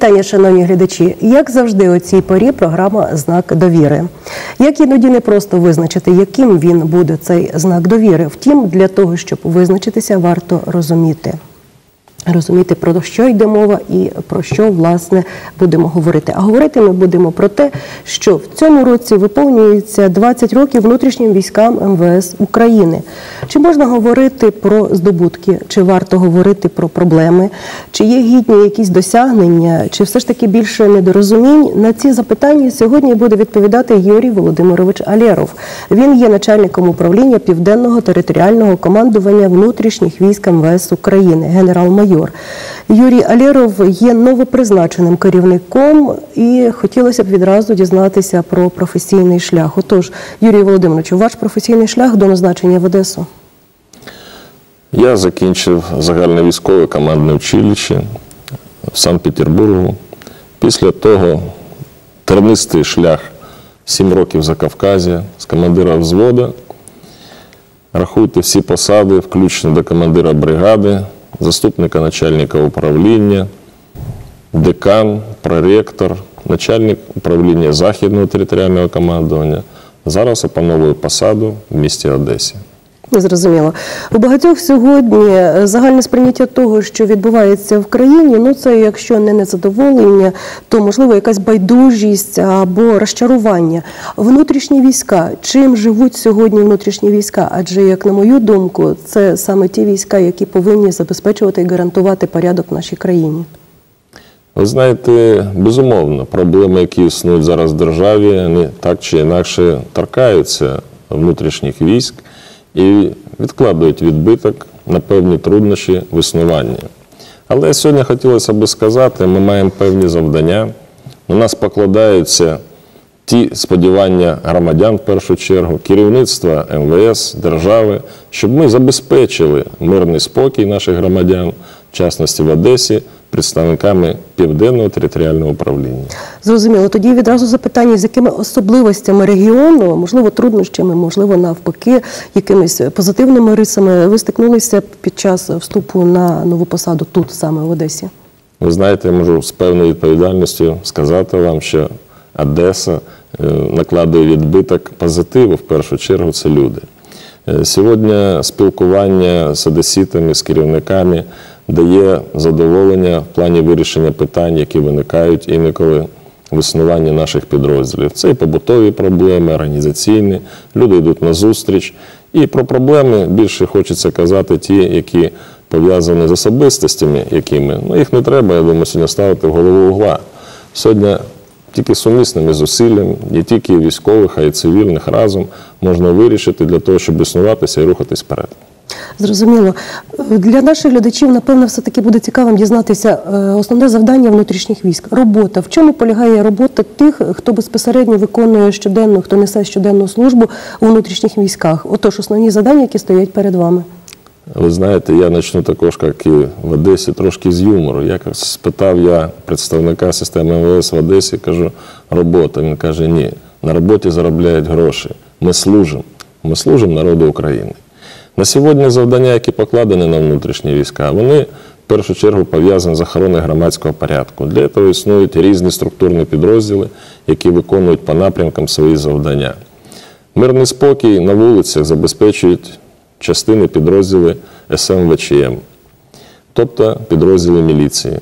Вітання, шановні глядачі. Як завжди, у цій порі програма Знак довіри. Як іноді не просто визначити, яким він буде цей знак довіри. Втім, для того, щоб визначитися, варто розуміти. Розуміти, про що йде мова і про що власне будемо говорити. А говорити ми будемо про те, що в цьому році виповнюється 20 років внутрішнім військам МВС України. Чи можна говорити про здобутки, чи варто говорити про проблеми, чи є гідні якісь досягнення, чи все ж таки більше недорозумінь? На ці запитання сьогодні буде відповідати Юрій Володимирович Алєров. Він є начальником управління південного територіального командування внутрішніх військ МВС України, генерал-майор. Юрій Алєров є новопризначеним керівником, і хотілося б відразу дізнатися про професійний шлях. Отож, Юрій Володимирович, ваш професійний шлях до назначення в Одесу. Я закінчив загальне військове командне училище в Санкт-Петербургу. Після того тернистий шлях 7 років за Кавказі з командира взводу. Рахуйте всі посади, включно до командира бригади, заступника начальника управління, декан, проректор, начальник управління Західного територіального командування. Зараз опановує посаду в місті Одесі. Зрозуміло. У багатьох сьогодні е, загальне сприйняття того, що відбувається в країні, ну це якщо не незадоволення, то можливо якась байдужість або розчарування. Внутрішні війська. Чим живуть сьогодні внутрішні війська? Адже, як на мою думку, це саме ті війська, які повинні забезпечувати і гарантувати порядок в нашій країні. Ви знаєте, безумовно, проблеми, які існують зараз в державі, вони так чи інакше торкаються внутрішніх військ і відкладають відбиток на певні труднощі в існуванні. Але сьогодні хотілося би сказати, ми маємо певні завдання. На нас покладаються ті сподівання громадян в першу чергу, керівництва МВС, держави, щоб ми забезпечили мирний спокій наших громадян, в частності в Одесі, представниками Південного територіального управління. Зрозуміло. Тоді відразу запитання, з якими особливостями регіону, можливо, труднощами, можливо, навпаки, якимись позитивними рисами ви стикнулися під час вступу на нову посаду тут, саме в Одесі. Ви знаєте, я можу з певною відповідальністю сказати вам, що Одеса е, накладує відбиток позитиву, в першу чергу, це люди. Е, Сьогодні спілкування з одеситами, з керівниками дає задоволення в плані вирішення питань, які виникають інколи в існуванні наших підрозділів. Це і побутові проблеми, організаційні, люди йдуть на зустріч. І про проблеми більше хочеться казати ті, які пов'язані з особистостями, якими ну їх не треба, я думаю, сьогодні ставити в голову угла. Сьогодні тільки сумісними зусиллями, не тільки військових, а й цивільних разом можна вирішити для того, щоб існуватися і рухатись вперед. Зрозуміло. Для наших глядачів, напевно, все-таки буде цікавим дізнатися е, основне завдання внутрішніх військ робота. В чому полягає робота тих, хто безпосередньо виконує щоденну, хто несе щоденну службу у внутрішніх військах? Отож, основні завдання, які стоять перед вами. Ви знаєте, я почну також, як і в Одесі, трошки з юмору. Якось спитав я представника системи МВС в Одесі, кажу, робота. Він каже, ні, на роботі заробляють гроші. Ми служимо. Ми служимо народу України. На сьогодні завдання, які покладені на внутрішні війська, вони в першу чергу пов'язані з охороною громадського порядку. Для цього існують різні структурні підрозділи, які виконують по напрямкам свої завдання. Мирний спокій на вулицях забезпечують частини підрозділи СМВЧМ, тобто підрозділи міліції.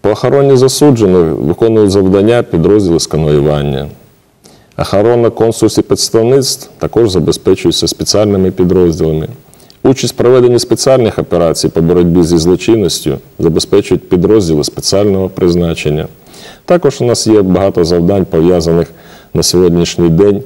По охороні засуджених виконують завдання підрозділи з. Охорона консульств і представництв також забезпечується спеціальними підрозділами. Участь в проведенні спеціальних операцій по боротьбі зі злочинністю забезпечують підрозділи спеціального призначення. Також у нас є багато завдань, пов'язаних на сьогоднішній день,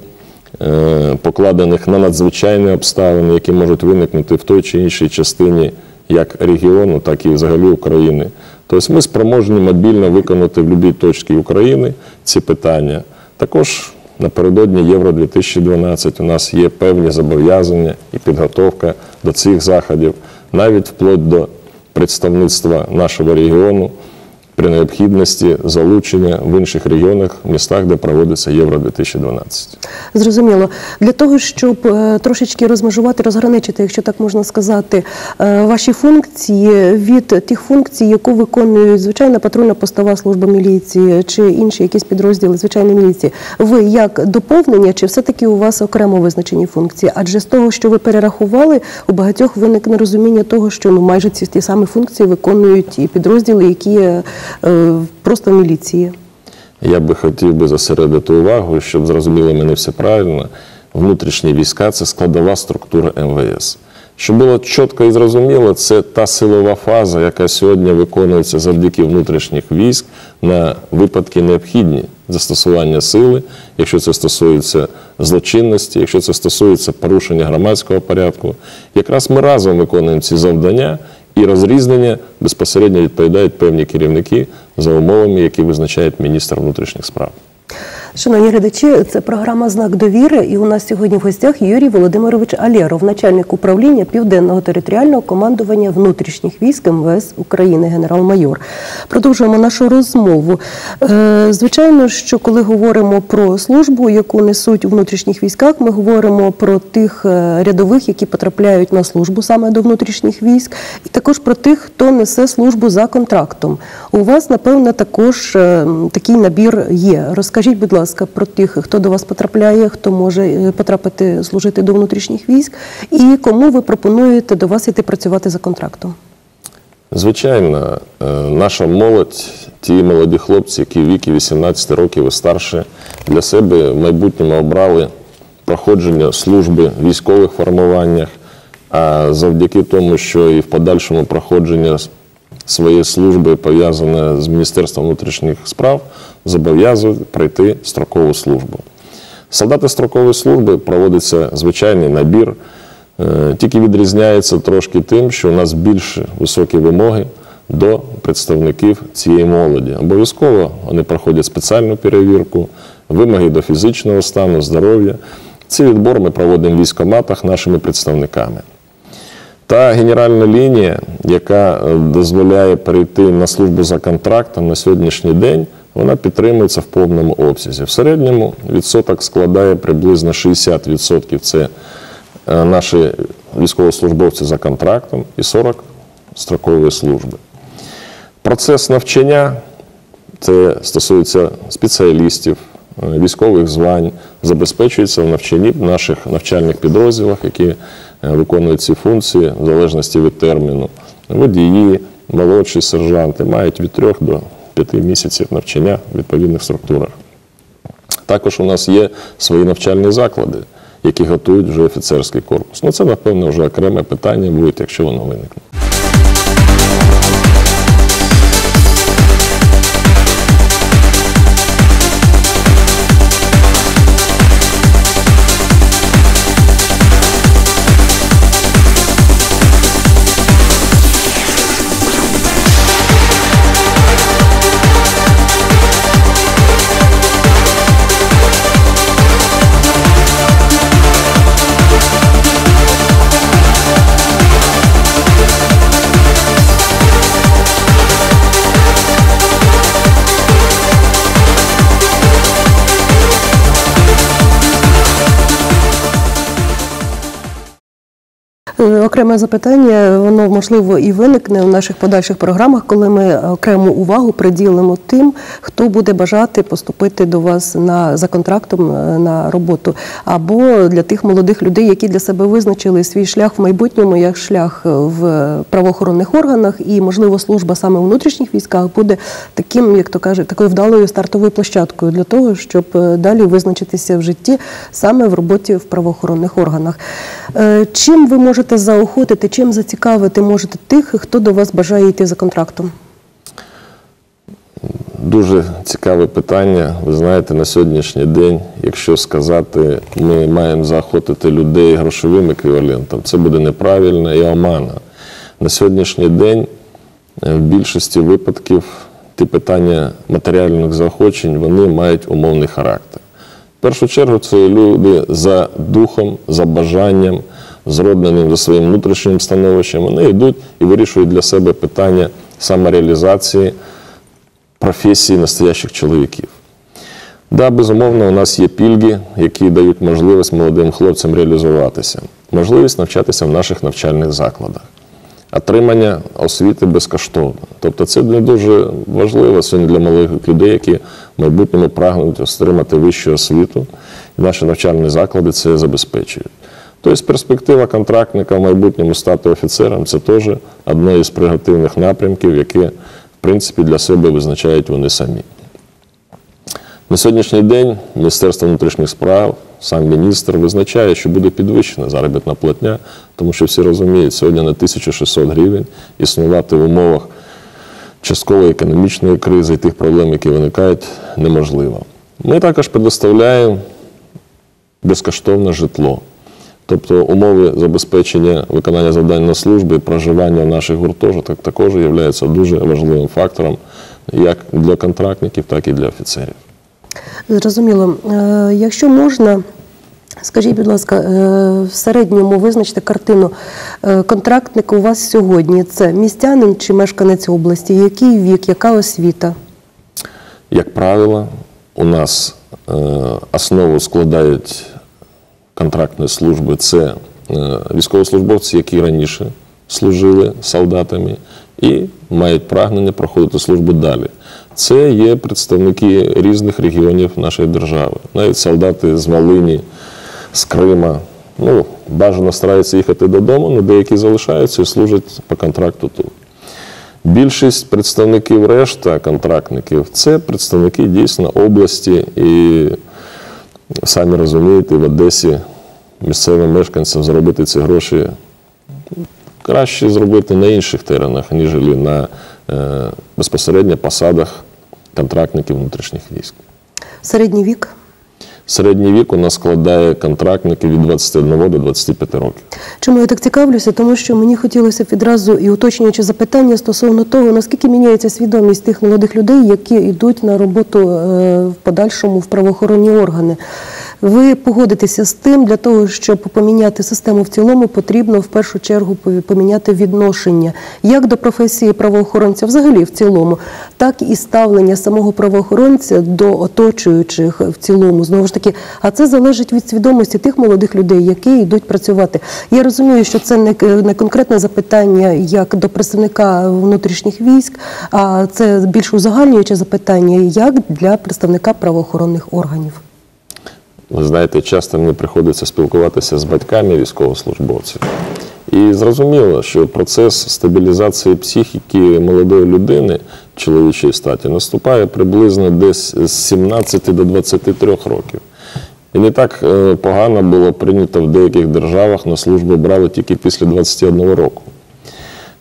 е, покладених на надзвичайні обставини, які можуть виникнути в той чи іншій частині як регіону, так і взагалі України. Тобто ми спроможні мобільно виконати в будь-якій точці України ці питання. Також напередодні Євро 2012 у нас є певні зобов'язання і підготовка до цих заходів, навіть вплоть до представництва нашого регіону при необхідності залучення в інших регіонах, містах, де проводиться Євро 2012. Зрозуміло. Для того, щоб е, трошечки розмежувати, розграничити, якщо так можна сказати, е, ваші функції від тих функцій, яку виконують звичайна патрульна постова служба міліції чи інші якісь підрозділи звичайної міліції, ви як доповнення, чи все-таки у вас окремо визначені функції? Адже з того, що ви перерахували, у багатьох виникне розуміння того, що ну майже ці ті самі функції виконують і підрозділи, які е, просто міліції. Я би хотів би зосередити увагу, щоб зрозуміли мене все правильно. Внутрішні війська це складова структура МВС. Щоб було чітко і зрозуміло, це та силова фаза, яка сьогодні виконується завдяки внутрішніх військ на випадки необхідні застосування сили, якщо це стосується злочинності, якщо це стосується порушення громадського порядку. Якраз ми разом виконуємо ці завдання і розрізнення безпосередньо відповідають певні керівники за умовами, які визначає міністр внутрішніх справ. Шановні глядачі, це програма Знак довіри. І у нас сьогодні в гостях Юрій Володимирович Алєров, начальник управління Південного територіального командування внутрішніх військ МВС України, генерал-майор. Продовжуємо нашу розмову. Е, Звичайно, що коли говоримо про службу, яку несуть у внутрішніх військах, ми говоримо про тих е, рядових, які потрапляють на службу саме до внутрішніх військ, і також про тих, хто несе службу за контрактом. У вас, напевно, також е, такий набір є. Розкажіть, будь ласка, про тих, хто до вас потрапляє, хто може е, потрапити служити до внутрішніх військ, і кому ви пропонуєте до вас йти працювати за контрактом. Звичайно, е, наша молодь, ті молоді хлопці, які в віки 18 років і старше, для себе в майбутньому обрали проходження служби в військових формуваннях, а завдяки тому, що і в подальшому проходження своєї служби пов'язане з Міністерством внутрішніх справ, зобов'язують пройти строкову службу. Солдати строкової служби проводиться звичайний набір. Е, Тільки відрізняється трошки тим, що у нас більш високі вимоги до представників цієї молоді. Обов'язково вони проходять спеціальну перевірку, вимоги до фізичного стану, здоров'я. Цей відбор ми проводимо в військкоматах нашими представниками. Та генеральна лінія, яка е, дозволяє перейти на службу за контрактом на сьогоднішній день, вона підтримується в повному обсязі. В середньому відсоток складає приблизно 60%. Це е, наші військовослужбовці за контрактом і 40% строкової служби. Процес навчання це стосується спеціалістів, е, військових звань, забезпечується в навчанні наших навчальних підрозділах, які е, виконують ці функції в залежності від терміну. Водії, молодші сержанти мають від 3 до 5 місяців навчання в відповідних структурах. Також у нас є свої навчальні заклади, які готують вже офіцерський корпус. Ну, це, напевно, вже окреме питання буде, якщо воно виникне. Окреме запитання, воно можливо і виникне у наших подальших програмах, коли ми окрему увагу приділимо тим, хто буде бажати поступити до вас на за контрактом е, на роботу, або для тих молодих людей, які для себе визначили свій шлях в майбутньому як шлях в правоохоронних органах, і можливо служба саме у внутрішніх військах буде таким, як то кажуть, такою вдалою стартовою площадкою для того, щоб е, далі визначитися в житті саме в роботі в правоохоронних органах. Е, Чим ви можете заохотити, чим зацікавити можете тих, хто до вас бажає йти за контрактом? Дуже цікаве питання. Ви знаєте, на сьогоднішній день, якщо сказати, ми маємо заохотити людей грошовим еквівалентом, це буде неправильно і омана. На сьогоднішній день е, в більшості випадків ті питання матеріальних заохочень вони мають умовний характер. В першу чергу це люди за духом, за бажанням, зродненим за своїм внутрішнім становищем. Вони йдуть і вирішують для себе питання самореалізації професії настоящих чоловіків. Да, безумовно, у нас є пільги, які дають можливість молодим хлопцям реалізуватися, можливість навчатися в наших навчальних закладах, отримання освіти безкоштовно. Тобто це не дуже важливо сьогодні для малих людей, які в майбутньому прагнуть отримати вищу освіту, наші навчальні заклади це забезпечують. Тобто перспектива контрактника в майбутньому стати офіцером це теж одне із прегативних напрямків, яке, в принципі, для себе визначають вони самі. На сьогоднішній день Міністерство внутрішніх справ, сам міністр визначає, що буде підвищена заробітна платня, тому що всі розуміють, сьогодні на 1600 гривень існувати в умовах часткової економічної кризи і тих проблем, які виникають, неможливо. Ми також предоставляємо безкоштовне житло. Тобто умови забезпечення виконання завдань на службі, проживання в наших гуртожитках також є дуже важливим фактором як для контрактників, так і для офіцерів. Зрозуміло. Е, Якщо можна, скажіть, будь ласка, е, в середньому визначте картину е, контрактник у вас сьогодні. Це містянин чи мешканець області? Який вік, яка освіта? Як правило, у нас основу складають контрактної служби це е, військовослужбовці, які раніше служили солдатами і мають прагнення проходити службу далі. Це є представники різних регіонів нашої держави, навіть солдати з Волині, з Крима. Ну, бажано стараються їхати додому, але деякі залишаються і служать по контракту тут. Більшість представників решта контрактників це представники дійсно області, і самі розумієте, в Одесі місцевим мешканцям зробити ці гроші краще зробити на інших теренах, ніж на е, безпосередньо посадах контрактників внутрішніх військ. Середній вік? Середній вік у нас складає контрактників від 21 до 25 років. Чому я так цікавлюся? Тому що мені хотілося відразу і уточнюючи запитання стосовно того, наскільки міняється свідомість тих молодих людей, які йдуть на роботу е, в подальшому в правоохоронні органи. Ви погодитеся з тим, для того, щоб поміняти систему в цілому, потрібно в першу чергу поміняти відношення як до професії правоохоронця, взагалі в цілому, так і ставлення самого правоохоронця до оточуючих в цілому. Знову ж таки, а це залежить від свідомості тих молодих людей, які йдуть працювати. Я розумію, що це не, не конкретне запитання як до представника внутрішніх військ, а це більш узагальнююче запитання як для представника правоохоронних органів. Ви знаєте, часто мені приходиться спілкуватися з батьками військовослужбовців. І зрозуміло, що процес стабілізації психіки молодої людини чоловічої статі наступає приблизно десь з 17 до 23 років. І не так е, погано було прийнято в деяких державах на службу брали тільки після 21 року.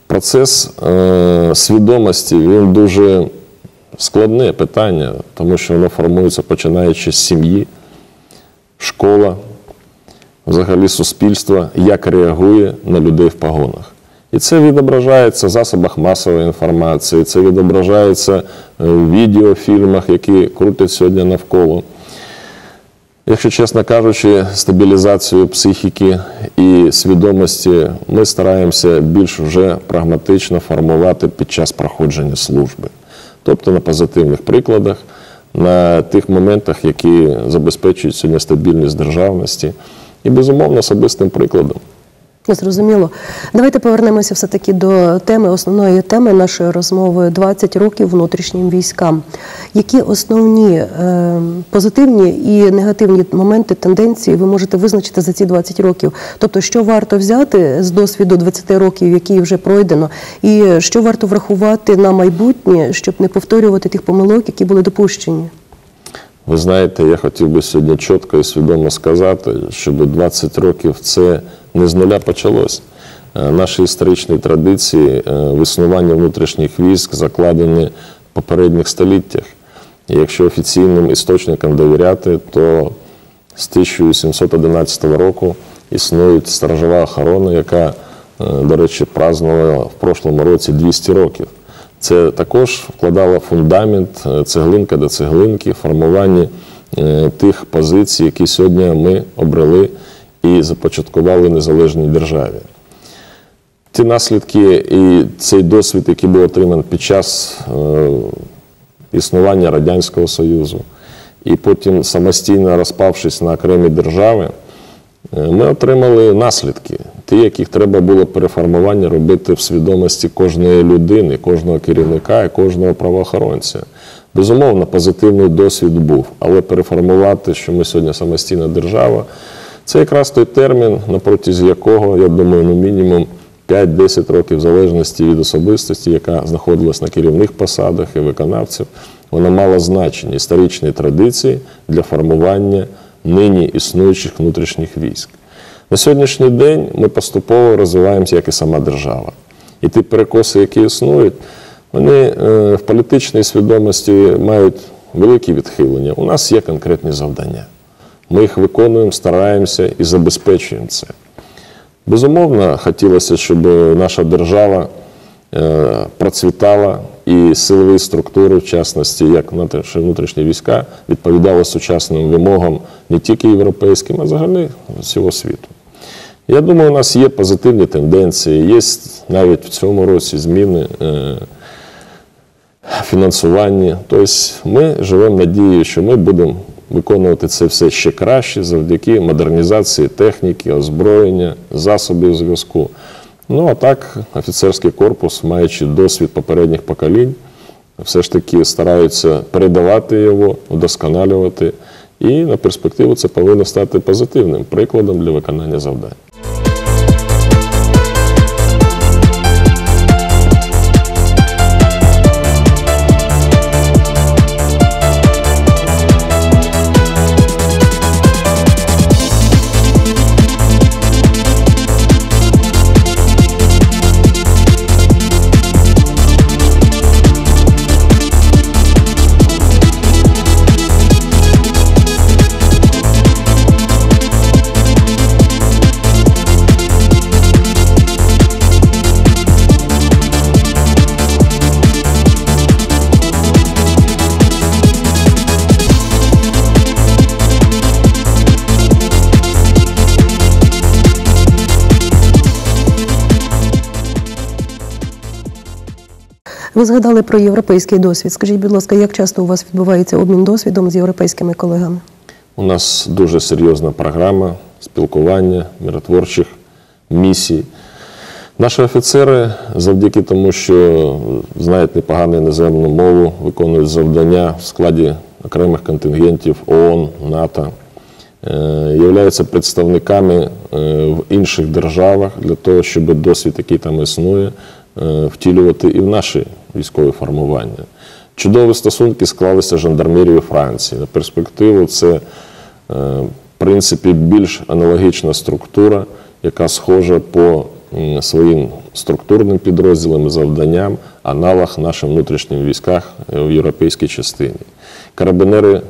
Процес е, свідомості він дуже складне питання, тому що воно формується починаючи з сім'ї школа, взагалі суспільство, як реагує на людей в погонах. І це відображається в засобах масової інформації, це відображається в відеофільмах, які крутять сьогодні навколо. Якщо чесно кажучи, стабілізацію психіки і свідомості ми стараємося більш вже прагматично формувати під час проходження служби, тобто на позитивних прикладах на тих моментах, які забезпечують сьогодні стабільність державності, і безумовно особистим прикладом. Зрозуміло. Давайте повернемося все-таки до теми, основної теми нашої розмови 20 років внутрішнім військам. Які основні е, позитивні і негативні моменти, тенденції ви можете визначити за ці 20 років? Тобто, що варто взяти з досвіду 20 років, який вже пройдено, і що варто врахувати на майбутнє, щоб не повторювати тих помилок, які були допущені? Ви знаєте, я хотів би сьогодні чітко і свідомо сказати, щоб 20 років це не з нуля почалось. Е, наші історичні традиції е, в існуванні внутрішніх військ закладені в попередніх століттях. І якщо офіційним істочникам довіряти, то з 1811 року існує сторожова охорона, яка, е, до речі, празднувала в прошлому році 200 років. Це також вкладало фундамент цеглинка до цеглинки, формування тих позицій, які сьогодні ми обрели і започаткували незалежній державі. Ті наслідки і цей досвід, який був отриманий під час е, існування Радянського Союзу. І потім, самостійно розпавшись на окремі держави, е, ми отримали наслідки, ті, яких треба було переформування робити в свідомості кожної людини, кожного керівника і кожного правоохоронця. Безумовно, позитивний досвід був, але переформувати, що ми сьогодні самостійна держава, це якраз той термін, на якого, я думаю, ну мінімум 5-10 років, в залежності від особистості, яка знаходилась на керівних посадах і виконавців, вона мала значення історичної традиції для формування нині існуючих внутрішніх військ. На сьогоднішній день ми поступово розвиваємося як і сама держава. І ті перекоси, які існують, вони е, в політичній свідомості мають великі відхилення. У нас є конкретні завдання. Ми їх виконуємо, стараємося і забезпечуємо це. Безумовно, хотілося, щоб наша держава е, процвітала і силові структури, в частності, як наші внутрішні війська, відповідали сучасним вимогам не тільки європейським, а взагалі всього світу. Я думаю, у нас є позитивні тенденції, є навіть в цьому році зміни е, фінансування. Тобто ми живемо надією, що ми будемо виконувати це все ще краще завдяки модернізації техніки, озброєння, засобів зв'язку. Ну а так, офіцерський корпус, маючи досвід попередніх поколінь, все ж таки стараються передавати його, удосконалювати. І на перспективу це повинно стати позитивним прикладом для виконання завдань. Згадали про європейський досвід. Скажіть, будь ласка, як часто у вас відбувається обмін досвідом з європейськими колегами? У нас дуже серйозна програма спілкування, миротворчих місій. Наші офіцери, завдяки тому, що знають непогану іноземну мову, виконують завдання в складі окремих контингентів ООН, НАТО, е, являються представниками е, в інших державах для того, щоб досвід, який там існує, е, втілювати і в наші військові формування. Чудові стосунки склалися з жандармерією Франції. На перспективу це, е, в принципі, більш аналогічна структура, яка схожа по своїм структурним підрозділам і завданням, аналог нашим внутрішнім військах е, в європейській частині. Карабінери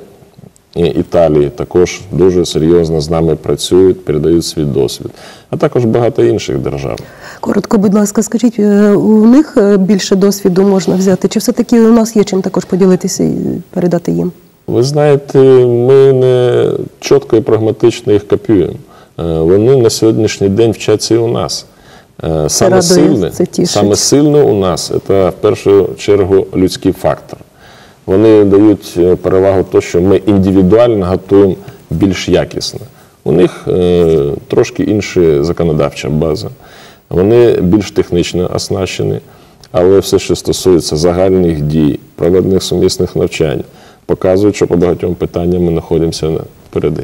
Італії також дуже серйозно з нами працюють, передають свій досвід, а також багато інших держав. Коротко, будь ласка, скажіть, е, у них е, більше досвіду можна взяти? Чи все-таки у нас є чим також поділитися і передати їм? Ви знаєте, ми не чітко і прагматично їх копіюємо. Е, Вони на сьогоднішній день вчаться і у нас. Саме сильне, саме сильне у нас це в першу чергу людський фактор. Вони дають е, перевагу то, що ми індивідуально готуємо більш якісно. У них е, трошки інша законодавча база, вони більш технічно оснащені, але все, що стосується загальних дій, проведених сумісних навчань, показують, що по багатьом питанням ми знаходимося впереди.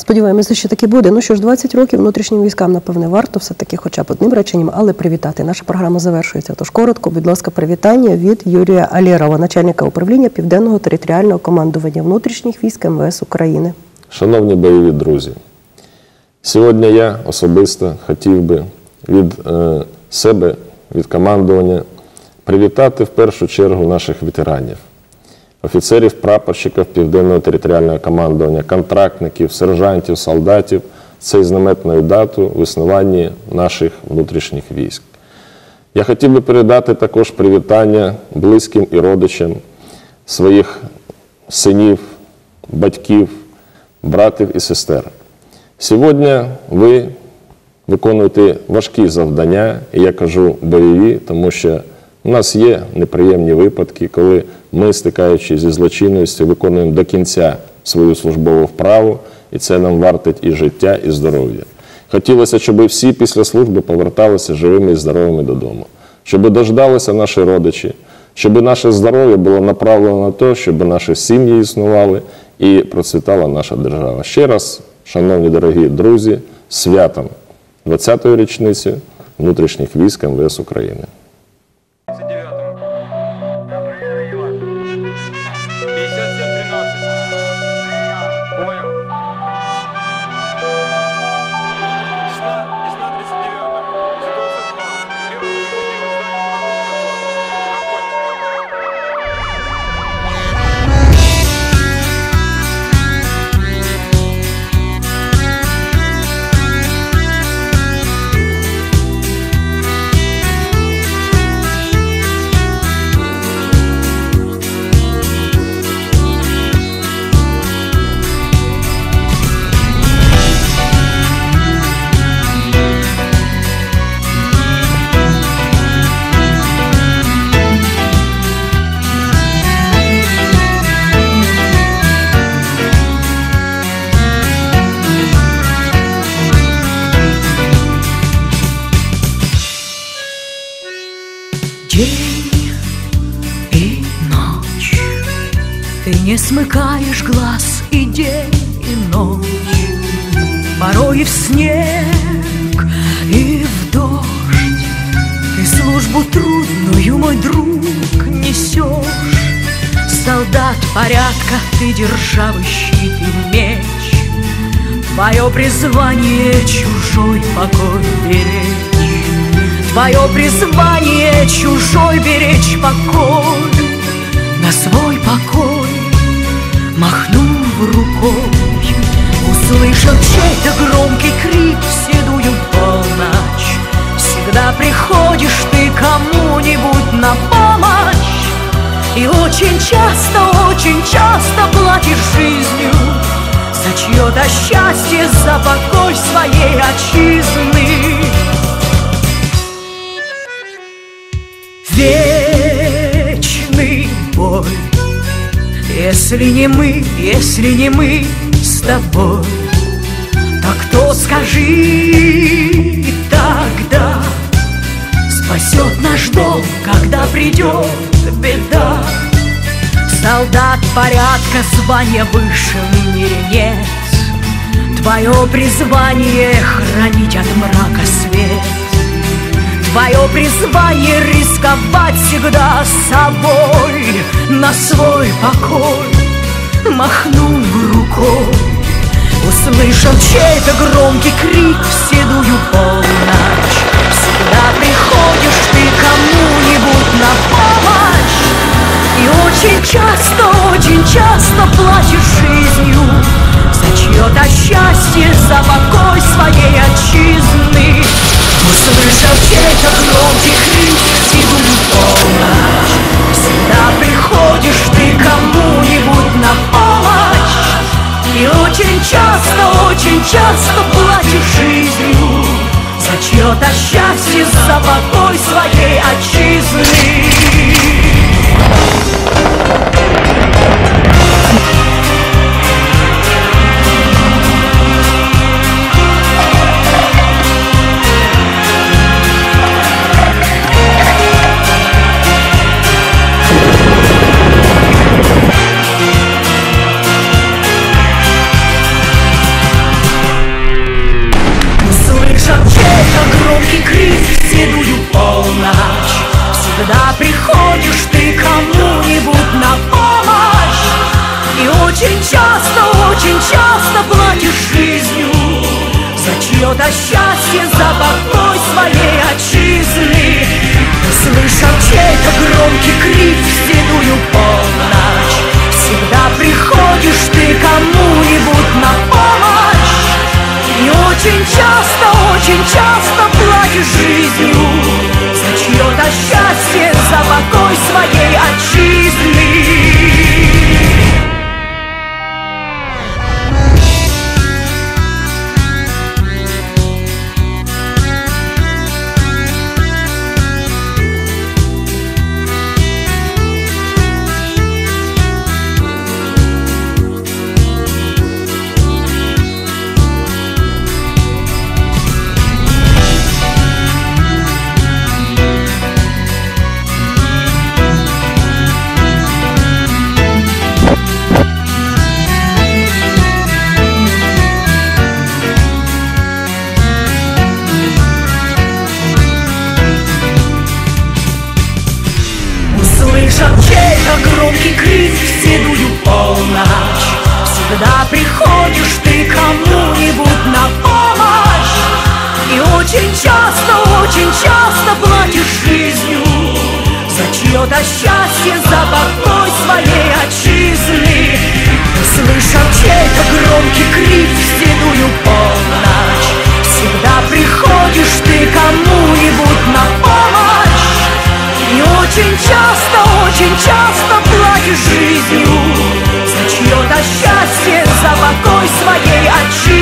Сподіваємося, що таки буде. Ну що ж, 20 років внутрішнім військам, напевне, варто все-таки хоча б одним реченням, але привітати. Наша програма завершується. Тож коротко, будь ласка, привітання від Юрія Алєрова, начальника управління Південного територіального командування внутрішніх військ МВС України. Шановні бойові друзі, сьогодні я особисто хотів би від е, себе, від командування, привітати в першу чергу наших ветеранів, офіцерів, прапорщиків Південного територіального командування, контрактників, сержантів, солдатів цей знаметною дату в існуванні наших внутрішніх військ. Я хотів би передати також привітання близьким і родичам своїх синів, батьків, братів і сестер. Сьогодні ви виконуєте важкі завдання, і я кажу бойові, тому що У нас є неприємні випадки, коли ми, стикаючись зі злочинністю, виконуємо до кінця свою службову вправу, і це нам вартить і життя, і здоров'я. Хотілося, щоб всі після служби поверталися живими і здоровими додому, щоб дождалися наші родичі, щоб наше здоров'я було направлено на те, щоб наші сім'ї існували і процвітала наша держава. Ще раз, шановні дорогі друзі, святом 20-ї річниці внутрішніх військ МВС України. Порядка, ты державы щит и меч. Твое призвание чужой покой беречь. Твое призвание чужой беречь покой. На свой покой махнув рукой. Услышав чей-то громкий крик в седую полночь. Всегда приходишь ты кому-нибудь на помощь И очень часто, очень часто платишь жизнью За чье-то счастье, за покой своей отчизны. Вечный бой Если не мы, если не мы с тобой Так кто скажи тогда Спасет наш дом, когда придет беда. Солдат порядка, звания выше мире нет. Твое призвание хранить от мрака свет. Твое призвание рисковать всегда собой На свой покой. Махнув рукой Услышал чей-то громкий крик в седую полночь Всегда приходишь очень часто, очень часто платишь жизнью За чье-то счастье, за покой своей отчизны. Услышав чей-то громкий крик седую полночь. Всегда приходишь ты кому-нибудь на помощь. И очень часто, очень часто платишь жизнью За чье-то счастье, за покой своей отчизны Thank you. Часто, очень часто платишь жизнью. За чье-то счастье, за покой своей отчизны. Услышав чей-то громкий крик в седую полночь. Всегда приходишь ты кому-нибудь на помощь. И очень часто, очень часто платишь жизнью. За чье-то счастье, за покой своей отчизны За чье-то счастье, за покой своей отчизны. Услышав чей-то громкий крик в седую полночь. Всегда приходишь ты кому-нибудь на помощь. И очень часто, очень часто платишь жизнью За чье-то счастье, за покой своей отчизны